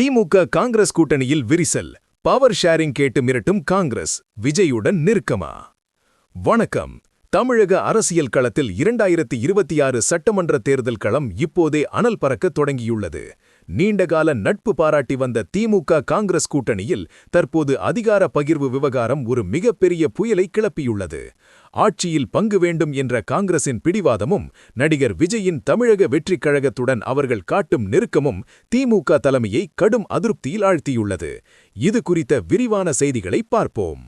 திமுக காங்கிரஸ் கூட்டணியில் விரிசல். Power sharing கேட்டு மிரட்டும் காங்கிரஸ். விஜயுடன் நெருக்கமா? வணக்கம். தமிழக அரசியல் களத்தில் இரண்டாயிரத்தி இருபத்தி ஆறு சட்டமன்ற தேர்தல் களம் இப்போதே அனல் பறக்க தொடங்கியுள்ளது. நீண்டகால நட்பு பாராட்டி வந்த திமுக காங்கிரஸ் கூட்டணியில் தற்போது அதிகார பகிர்வு விவகாரம் ஒரு மிகப்பெரிய புயலை கிளப்பியுள்ளது. ஆட்சியில் பங்கு வேண்டும் என்ற காங்கிரசின் பிடிவாதமும் நடிகர் விஜயின் தமிழக வெற்றிக் கழகத்துடன் அவர்கள் காட்டும் நெருக்கமும் திமுக தலைமையை கடும் அதிருப்தியில் ஆழ்த்தியுள்ளது. இது குறித்த விரிவான செய்திகளை பார்ப்போம்.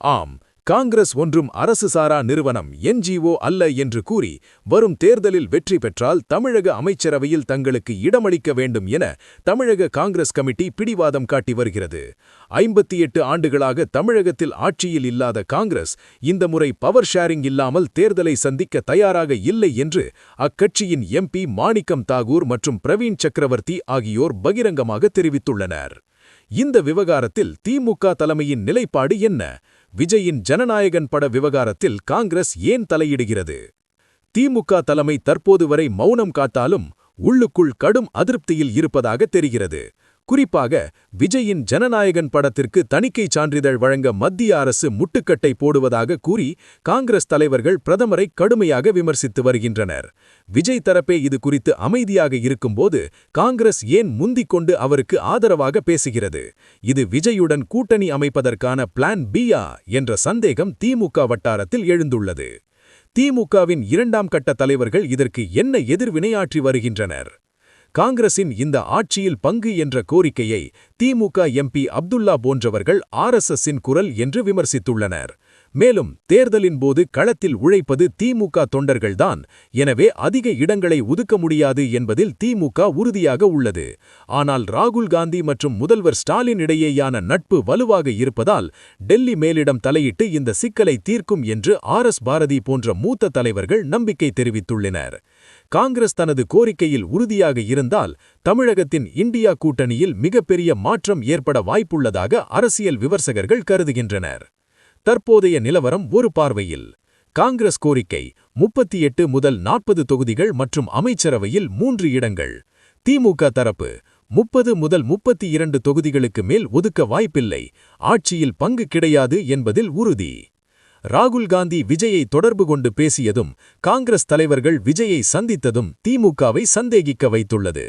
ஆம் காங்கிரஸ் ஒன்றும் அரசு சாரா நிறுவனம் என்ஜிஓ அல்ல என்று கூறி வரும் தேர்தலில் வெற்றி பெற்றால் தமிழக அமைச்சரவையில் தங்களுக்கு இடமளிக்க வேண்டும் என தமிழக காங்கிரஸ் கமிட்டி பிடிவாதம் காட்டி வருகிறது. ஐம்பத்தி எட்டு ஆண்டுகளாக தமிழகத்தில் ஆட்சியில் இல்லாத காங்கிரஸ் இந்த முறை பவர் ஷேரிங் இல்லாமல் தேர்தலை சந்திக்க தயாராக இல்லை என்று அக்கட்சியின் எம்பி மாணிக்கம் தாகூர் மற்றும் பிரவீன் சக்கரவர்த்தி ஆகியோர் பகிரங்கமாக தெரிவித்துள்ளனர். இந்த விவகாரத்தில் திமுக தலைமையின் நிலைப்பாடு என்ன? விஜயின் ஜனநாயகன் பட விவகாரத்தில் காங்கிரஸ் ஏன் தலையிடுகிறது? திமுக தலைமை தற்போது வரை மௌனம் காத்தாலும் உள்ளுக்குள் கடும் அதிருப்தியில் இருப்பதாக தெரிகிறது. குறிப்பாக விஜயின் ஜனநாயகன் படத்திற்கு தணிக்கை சான்றிதழ் வழங்க மத்திய அரசு முட்டுக்கட்டை போடுவதாக கூறி காங்கிரஸ் தலைவர்கள் பிரதமரை கடுமையாக விமர்சித்து வருகின்றனர். விஜய் தரப்பே இது குறித்து அமைதியாக இருக்கும்போது காங்கிரஸ் ஏன் முந்திக் கொண்டு அவருக்கு ஆதரவாக பேசுகிறது? இது விஜயுடன் கூட்டணி அமைப்பதற்கான பிளான் பியா என்ற சந்தேகம் திமுக வட்டாரத்தில் எழுந்துள்ளது. திமுகவின் இரண்டாம் கட்ட தலைவர்கள் இதற்கு என்ன எதிர்வினையாற்றி வருகின்றனர்? காங்கிரசின் இந்த ஆட்சியில் பங்கு என்ற கோரிக்கையை திமுக எம்பி அப்துல்லா போன்றவர்கள் ஆர்எஸ்எஸ்ஸின் குரல் என்று விமர்சித்துள்ளனர். மேலும் தேர்தலின் போது களத்தில் உழைப்பது திமுக தொண்டர்கள்தான். எனவே அதிக இடங்களை ஒதுக்க முடியாது என்பதில் திமுக உறுதியாக உள்ளது. ஆனால் ராகுல் காந்தி மற்றும் முதல்வர் ஸ்டாலின் இடையேயான நட்பு வலுவாக இருப்பதால் டெல்லி மேலிடம் தலையிட்டு இந்த சிக்கலை தீர்க்கும் என்று ஆர் எஸ் பாரதி போன்ற மூத்த தலைவர்கள் நம்பிக்கை தெரிவித்துள்ளனர். காங்கிரஸ் தனது கோரிக்கையில் உறுதியாக இருந்தால் தமிழகத்தின் இந்தியா கூட்டணியில் மிகப்பெரிய மாற்றம் ஏற்பட வாய்ப்புள்ளதாக அரசியல் விமர்சகர்கள் கருதுகின்றனர். தற்போதைய நிலவரம் ஒரு பார்வையில். காங்கிரஸ் கோரிக்கை முப்பத்தி எட்டு முதல் நாற்பது தொகுதிகள் மற்றும் அமைச்சரவையில் மூன்று இடங்கள். திமுக தரப்பு முப்பது முதல் முப்பத்தி இரண்டு தொகுதிகளுக்கு மேல் ஒதுக்க வாய்ப்பில்லை. ஆட்சியில் பங்கு கிடையாது என்பதில் உறுதி. ராகுல் காந்தி விஜயை தொடர்பு கொண்டு பேசியதும் காங்கிரஸ் தலைவர்கள் விஜயை சந்தித்ததும் திமுகவை சந்தேகிக்க வைத்துள்ளது.